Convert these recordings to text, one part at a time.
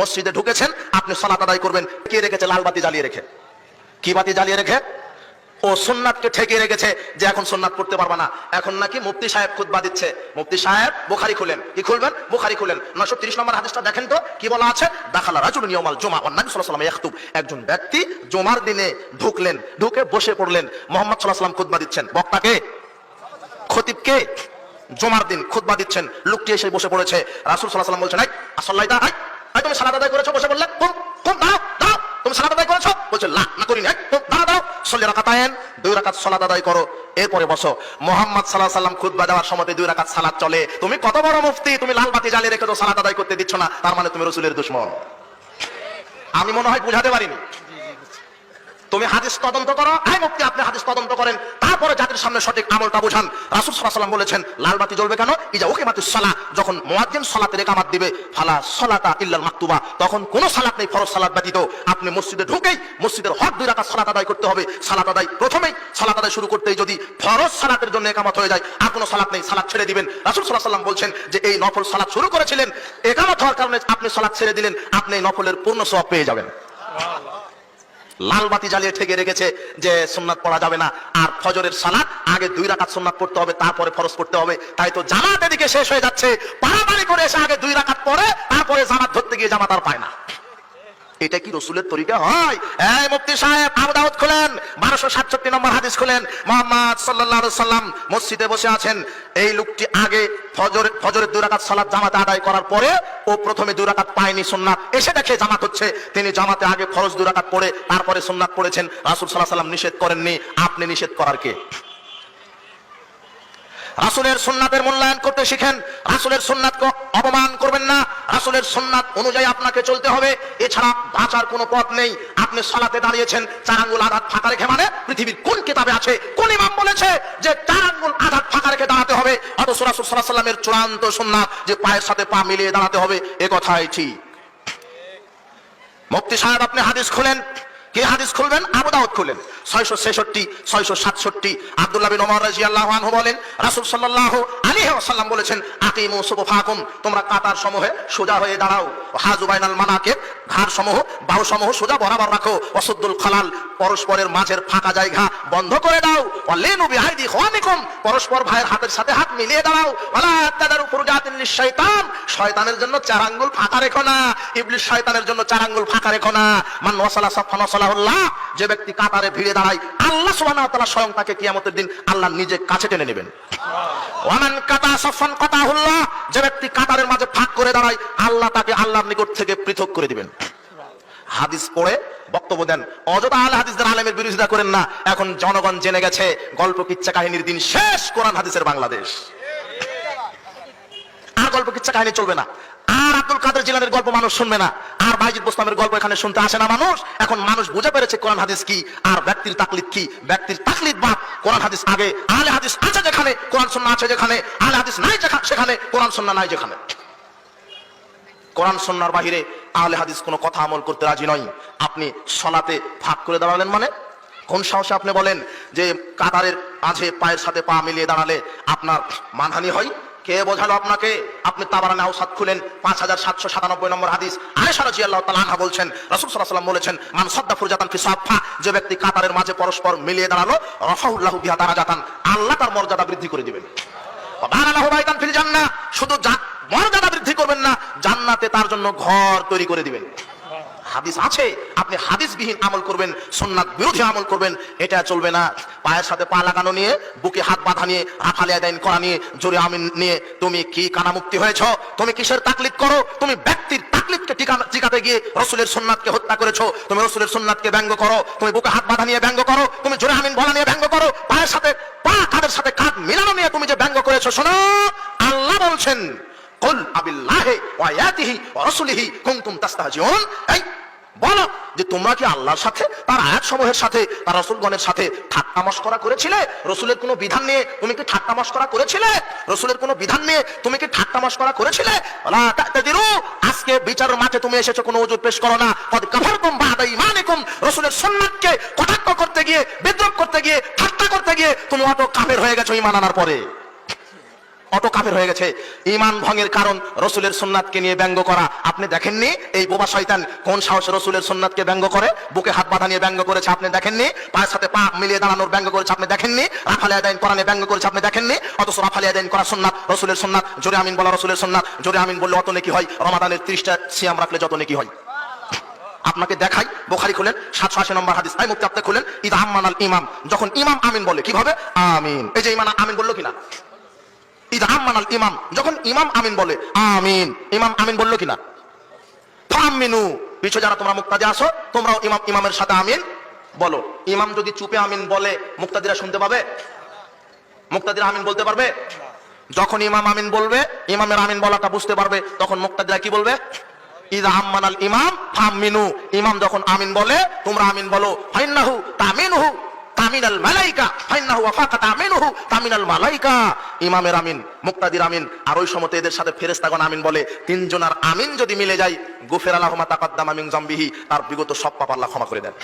মসজিদে ঢুকেছেন, আপনি সলাত আদায় করবেন কে রেখেছে, লাল বাতি জ্বালিয়ে রেখে। কি বাতি জ্বালিয়ে রেখে? ও সোননাথকে ঠেকিয়ে রেখেছে যে এখন সোননাথ পড়তে পারবা না। এখন নাকি মুফতি সাহেব খুতবা দিচ্ছে। মুফতি সাহেব, বুখারি খুলেন। কি খুলবেন? বুখারি খুলেন। নশো তিরিশ নম্বর হাদিসটা দেখেন তো, কি বলা আছে? দাখালা রাজুল নিয়মাল জমা অন্যান্য সাল্লাহ সাল্লাম ইয়াখতুব। একজন ব্যক্তি জমার দিনে ঢুকলেন, ঢুকে বসে পড়লেন, মোহাম্মদ সাল্লাহ সাল্লাম খুতবা দিচ্ছেন। বক্তাকে খতিবকে জমার দিন খুতবা দিচ্ছেন। লোকটি এসে বসে পড়েছে। রাসূল সাল্লাল্লাহু আলাইহি ওয়াসাল্লাম বলছেন, এই আসল্লাইতা এই। তুমি সালাত আদায় করেছ বসে বললে কত বড় মুফতি, তুমি জ্বালিয়ে আদায় করতে দিচ্ছ না, তার মানে তুমি রাসূলের আমি মনে হয় বুঝাতে পারিনি। তুমি হাদিস তদন্ত করো। হ্যাঁ মুক্তি আপনি হাদিস তদন্ত করেন তারপরে জাতির সামনে সঠিক আমলটা বুঝান, রাসুল সাল্লাহ সাল্লাম বলেছেন, লাল বাতি জ্বলবে কেন? ইজা ওকে মাতুস সালা, যখন মুয়াজ্জিন সালাতের একামাত দিবে, ফালা সালাতা ইল্লাল মাকতুবা, তখন কোনো সালাত নেই, ফরজ সালাত ব্যতীত। আপনি মসজিদে ঢুকেই মসজিদের হক দুই রাকাত সালাত আদায় করতে হবে। সালাত আদায় প্রথমেই সালাত আদায় শুরু করতেই যদি ফরজ সালাতের জন্য একামত হয়ে যায়, আর কোনো সালাত নেই, সালাত ছেড়ে দিবেন। রাসুল সাল্লাহ সাল্লাম বলছেন যে, এই নফল সালাত শুরু করেছিলেন একামত হওয়ার কারণে আপনি সালাত ছেড়ে দিলেন, আপনি এই নফলের পূর্ণ সওয়াব পেয়ে যাবেন। লাল বাতি জ্বালিয়ে ঠেকে রেখেছে যে সোমনাথ পড়া যাবে না। আর ফজরের সালাদ আগে দুই রাকাত সোমনাথ পড়তে হবে, তারপরে ফরজ করতে হবে। তাই তো জামাত এদিকে শেষ হয়ে যাচ্ছে। পাড়াপাড়ি করে এসে আগে দুই রাকাত পরে তারপরে জামাত ধরতে গিয়ে জামাত আর পায় না। এটা কি রসুলের তরিকা? হয়। মুফতি সাহেব, আবু দাউদ খুলেন, বারোশো সাতষট্টি নম্বর হাদিস খুলেন। মোহাম্মদ সাল্লাল্লাহু সাল্লাম মসজিদে বসে আছেন। এই লোকটি আগে ফজর, ফজরের দুই রাকাত সালাত জামাতে আদায় করার পরে ও প্রথমে দুই রাকাত পায়নি সুন্নাত। এসে দেখে জামাত হচ্ছে। তিনি জামাতে আগে ফরজ দুই রাকাত পড়ে, তারপরে সুন্নাত পড়েছেন। রাসূল সাল্লাল্লাহু সাল্লাম নিষেধ করেননি। আপনি নিষেধ করার কে? রাসুলের সুন্নাতের মূল্যায়ন করতে শিখেন রাসুলের সুন্নাতকে অপমান করবেন না রাসুলের সুন্নাত অনুযায়ী আপনাকে চলতে হবে, এছাড়া বাঁচার কোনো পথ নেই। আপনি সলাতে দাঁড়িয়েছেন চার আঙ্গুল আঘাত ফাঁকা রেখে মানে পৃথিবীর কোন কিতাবে আছে, কোন ইমাম বলেছে যে চার আঙ্গুল আঘাত ফাঁকা রেখে দাঁড়াতে হবে? অথচ রাসুল সাল্লাহ সাল্লামের চূড়ান্ত সুন্নাত যে পায়ের সাথে পা মিলিয়ে দাঁড়াতে হবে, এ কথাই ঠিক। মুফতি সাহেব, আপনি হাদিস খুলেন কে হাদিস খুলবেন? আবু দাউদ খুলেন ছয়শো ছেষট্টি, ছয়শো সাতষট্টি। আব্দুল্লাহ বিন ওমর রাদিয়াল্লাহু আনহু বলেন, রাসূল সাল্লাল্লাহু আলাইহি ওয়াসাল্লাম বলেছেন, আকিমু সুবফাকুম তোমরা কাতার সমূহে সোজা হয়ে দাঁড়াও। ঘাড় সমূহ সমূহ সোজা বরাবর রাখো। খালাল, পরস্পরের মাঝের ফাঁকা জায়গা বন্ধ করে দাও। পরস্পর ভাইয়ের হাতের সাথে হাত মিলিয়ে শয়তানের জন্য চার আঙ্গুল ফাঁকা রেখো না। শয়তানের জন্য চার আঙ্গুল ফাঁকা রেখো না। মান যে ব্যক্তি কাতারে ভিড়ে দাঁড়ায়, আল্লাহ তাআলা স্বয়ং তাকে কিয়ামতের দিন আল্লাহ নিজে কাছে টেনে নেবেন। ওয়ামান যে ব্যক্তি কাতারের মাঝে করে দাঁড়ায়, আল্লাহ তাকে আল্লাহর নিকট থেকে পৃথক করে দিবেন। হাদিস পড়ে, বক্তব্য দেন, অযথা আল হাদিসদের বিরোধিতা করেন না, এখন জনগণ জেনে গেছে, গল্প কিচ্ছা কাহিনীর দিন শেষ কোরআন হাদিসের বাংলাদেশ। আর গল্প কিচ্ছা কাহিনী চলবে না। আর আব্দুল কাদের জিলানের গল্প মানুষ শুনবে না। আর বাইজিদ বোস্তামের গল্প এখানে শুনতে আসে না মানুষ। এখন মানুষ বুঝে পেরেছে কোরআন হাদিস কি, আর ব্যক্তির তাকলিদ কি। ব্যক্তির তাকলিদ বাপ কোরআন হাদিস আগে আলে হাদিস আছে যেখানে কোরআন সুন্নাহ আছে যেখানে আলে হাদিস নাই সেখানে কোরআন সুন্নাহ নাই যেখানে। কোরআন সন্ন্যার বাহিরে আহলে হাদিস কোনো কথা আমল করতে রাজি নয়। আপনি সলাতে ফাঁক করে দাঁড়ালেন মানে? কোন সাহসে আপনি বলেন যে কাতারের মাঝে পায়ের সাথে পা মিলিয়ে দাঁড়ালে আপনার মানহানি হয়? কে বোঝালো আপনাকে? আপনি তাবারানে আউসাদ খুলেন, পাঁচ হাজার সাতশো সাতানব্বই নম্বর হাদিস। আয়েশা রাদিয়াল্লাহু তাআলা আনহা বলছেন, রাসূল ওয়াসাল্লাম বলেছেন, মান সাদ্দা ফুরজাতান ফি সাফা যে ব্যক্তি কাতারের মাঝে পরস্পর মিলিয়ে দাঁড়াল রাফাউল্লাহু বিহা দারাজাতান, আল্লাহ তার মর্যাদা বৃদ্ধি করে দিবেন। শুধু মর্যাদা বৃদ্ধি করবেন না, জান্নাতে তার জন্য ঘর তৈরি করে দিবেন। হাদিস আছে, আপনি হাদিসবিহীন আমল করবেন, সুন্নাত বিরোধী আমল করবেন, এটা চলবে না। পায়ের সাথে পা লাগানো নিয়ে, বুকে হাত বাঁধা নিয়ে রাফালিয়া আদায়ন করা নিয়ে, জোরে আমিন নিয়ে, তুমি কি কানামুক্তি হয়েছ? তুমি কিসের তাকলিদ করো? তুমি ব্যক্তির তাকলিদকে টিকা- টিকাতে গিয়ে রসুলের সুন্নাতকে হত্যা করেছ। তুমি রসুলের সুন্নাতকে ব্যঙ্গ করো। তুমি বুকে হাত বাঁধা নিয়ে ব্যঙ্গ করো। তুমি জোরে আমিন বলা নিয়ে ব্যঙ্গ করো। পায়ের সাথে পা কাদের সাথে কাঁধ মিলানো নিয়ে তুমি যে ব্যঙ্গ করেছ, শোনো, আল্লাহ বলছেন কুল আবিল্লাহি ওয়া আয়াতিহি ওয়া রাসূলিহি কুনতুম তাস্তাহজিউন। এই, বলো যে তোমরা কি আল্লাহর সাথে, তার আয়াত সমূহের সাথে, তার রসুলগণের সাথে ঠাট্টা মস্করা করেছিলে? রসুলের কোনো বিধান নিয়ে তুমি কি ঠাট্টা মস্করা করেছিলে? রসুলের কোনো বিধান নিয়ে তুমি কি ঠাট্টা মস্করা করেছিলে? আজকে বিচারের মাঠে তুমি এসেছ, কোনো ওজুর পেশ করো না। কদ কাফারতুম বাদা ঈমানিকুম, রসুলের সুন্নাতকে কটাক্ষ করতে গিয়ে, বিদ্রোহ করতে গিয়ে, ঠাট্টা করতে গিয়ে, তুমি অত কাফের হয়ে গেছো ঈমান আনার পরে। অটো কাফের হয়ে গেছে। ইমান ভঙ্গের কারণ রসুলের সুন্নাতকে নিয়ে ব্যঙ্গ করা। আপনি দেখেননি এই বোবা শয়তান কোন সাহসে রসুলের সুন্নাতকে ব্যঙ্গ করে? বুকে হাত বাঁধা নিয়ে ব্যঙ্গ করেছে, আপনি দেখেননি? পায়ের সাথে পা মিলিয়ে দাঁড়ানোর ব্যঙ্গ করেছে, আপনি দেখেননি? রাফালিয়া দাইন করা নিয়ে ব্যঙ্গ করেছে, আপনি দেখেননি? অথচ রাফালিয়া দাইন করা সুন্নাত, রসুলের সুন্নাত, জোরে আমিন বলা রসুলের সুন্নাত, জোরে আমিন বললে অত নেকি হয়? রমাদানের ত্রিশটা সিয়াম রাখলে যত নেকি হয়। আপনাকে দেখাই, বোখারি খুলেন, সাতশো আশি নম্বর হাদিস। তাই মুক্তি আপনি খুলেন, ইদ আহমান ইমাম। যখন ইমাম আমিন বলে, কীভাবে? আমিন। এই যে ইমান আমিন বলল কিনা? আহমান ইমাম, যখন ইমাম আমিন বলে, আমিন, ইমাম আমিন বলল কিনা? ফামিনু পিছু যারা তোমরা মুক্তাদি আসো, তোমরাও ইমাম, ইমামের সাথে আমিন বলো। ইমাম যদি চুপে আমিন বলে, মুক্তাদিরা শুনতে পাবে? মুক্তাদিরা আমিন বলতে পারবে? যখন ইমাম আমিন বলবে, ইমামের আমিন বলাটা বুঝতে পারবে, তখন মুক্তাদিরা কি বলবে? ইদা আম্মানাল ইমাম ফামিনু ইমাম যখন আমিন বলে, তোমরা আমিন বলো, ফাইন্নাহু তামিনহু। তামিনাল মালাইকা তামিনাল মালাইকা। ইমামের আমিন, মুক্তাদির আমিন, আর ওই সময় এদের সাথে আমিন বলে, তিনজনের আমিন যদি মিলে যায় তাকাদ্দামা মিন জামবিহি, তার বিগত সব পাপ আল্লাহ ক্ষমা করে দেন।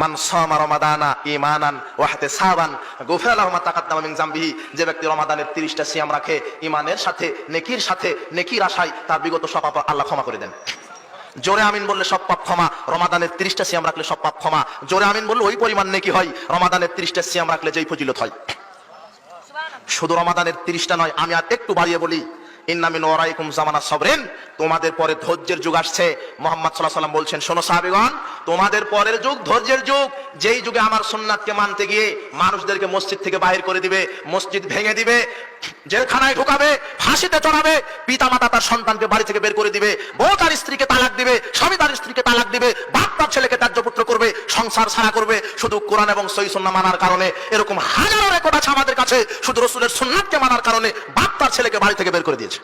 মান সামা রমাদানা ইমানান ওয়াহতে সাবান গুফির আল্লাহু মা তাকাদ্দামা জামবিহি, যে ব্যক্তি রমাদানের 30টা সিয়াম রাখে ইমানের সাথে, নেকির সাথে, নেকির আশায় তার বিগত সব আল্লাহ ক্ষমা করে দেন। জোরে আমিন বললে সব পাপ ক্ষমা রমাদানের 30টা সিয়াম রাখলে সব পাপ ক্ষমা। জোরে আমিন বললে ওই পরিমাণ নেকি হয় রমাদানের 30টা সিয়াম রাখলে যেই ফজিলত হয়। শুধু রমাদানের 30টা নয় আমি আর একটু বাড়িয়ে বলি ইন্নামিন ওরাইকুম জামানা সবরেন। তোমাদের পরে ধৈর্যের যুগ আসছে। মোহাম্মদ সাল্লাহ বলছেন, শোনো সাহাবিগণ, তোমাদের পরের যুগ ধৈর্যের যুগ। যেই যুগে আমার মানতে গিয়ে মানুষদেরকে মসজিদ থেকে বাহির করে দিবে, মসজিদ ভেঙে দিবে, জেলখানায় ঢুকাবে, ফাঁসিতে চড়াবে পিতা মাতা তার সন্তানকে বাড়ি থেকে বের করে দিবে, বউ তার স্ত্রীকে তালাক দিবে, স্বামী তার স্ত্রীকে তালাক দিবে, বাপ তার ছেলেকে ত্যায্য পুত্র করবে, সংসার ছাড়া করবে, শুধু কোরআন এবং সই সুন্না মানার কারণে, এরকম হাজারো রেকর্ড আছে আমাদের কাছে, শুধু রসুলের সুন্নাতকে মানার কারণে বাপ তার ছেলেকে বাড়ি থেকে বের করে দিয়েছে।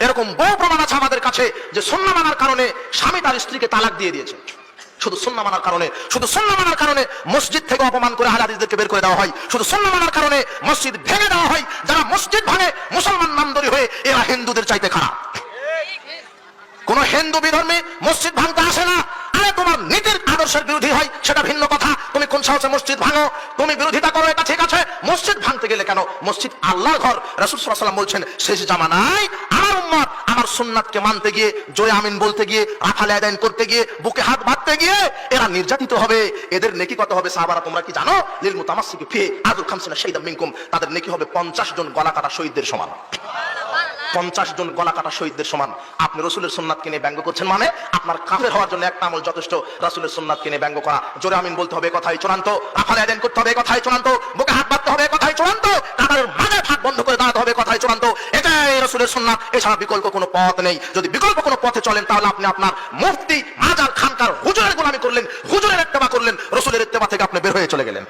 এরকম বহু প্রমাণ আছে আমাদের কাছে যে সন্না মানার কারণে স্বামী তার স্ত্রীকে তালাক দিয়ে দিয়েছে। শুধু সন্না মানার কারণে, শুধু সন্না মানার কারণে মসজিদ থেকে অপমান করে হাজারিদেরকে বের করে দেওয়া হয়। শুধু সন্না মানার কারণে মসজিদ ভেঙে দেওয়া হয়। যারা মসজিদ ভাঙে, মুসলমান নামদরি হয়ে এরা হিন্দুদের চাইতে খারাপ। কোন হিন্দু বিধর্মী মসজিদ ভাঙতে আসে না। আরে তোমার নীতির আদর্শের বিরোধী হয়, সেটা ভিন্ন কথা। তুমি কোন সাহসে মসজিদ ভাঙো? তুমি বিরোধিতা করো, এটা ঠিক আছে। মসজিদ ভাঙতে গেলে কেন? মসজিদ আল্লাহ ঘর। রাসূল ওয়াসাল্লাম বলছেন, শেষ জামানায় আমার উম্মত, আমার সুন্নাতকে মানতে গিয়ে জয় আমিন বলতে গিয়ে রাফালে আদায়ন করতে গিয়ে, বুকে হাত বাঁধতে গিয়ে, এরা নির্যাতিত হবে। এদের নেকি কত হবে সাহাবারা, তোমরা কি জানো? লিল মুতামাসসিকি ফি আদুল খামসিনা শাহিদাম মিনকুম। তাদের নেকি হবে 50 জন গলা কাটা শহীদদের সমান। পঞ্চাশ জন গলা কাটা শহীদদের সমান। আপনি রসুলের সুন্নাতকে নিয়ে ব্যঙ্গ করছেন মানে আপনার কাফের হওয়ার জন্য একটা আমল যথেষ্ট। রসুলের সুন্নাতকে নিয়ে ব্যঙ্গ করা। জোরে আমিন বলতে হবে কথাই চূড়ান্ত। রাফালে আদান করতে হবে কথাই চূড়ান্ত। বুকে হাত বাঁধতে হবে কথাই চূড়ান্ত। কাতারের মাঝে ভাগ বন্ধ করে দাঁড়াতে হবে কথাই চূড়ান্ত। এটাই রসুলের সুন্নাত। এছাড়া বিকল্প কোনো পথ নেই। যদি বিকল্প কোনো পথে চলেন, তাহলে আপনি আপনার মুফতি মাজার খানকার হুজুরের গোলামি করলেন, হুজুরের ইত্তেবা করলেন, রসুলের ইত্তেবা থেকে আপনি বের হয়ে চলে গেলেন।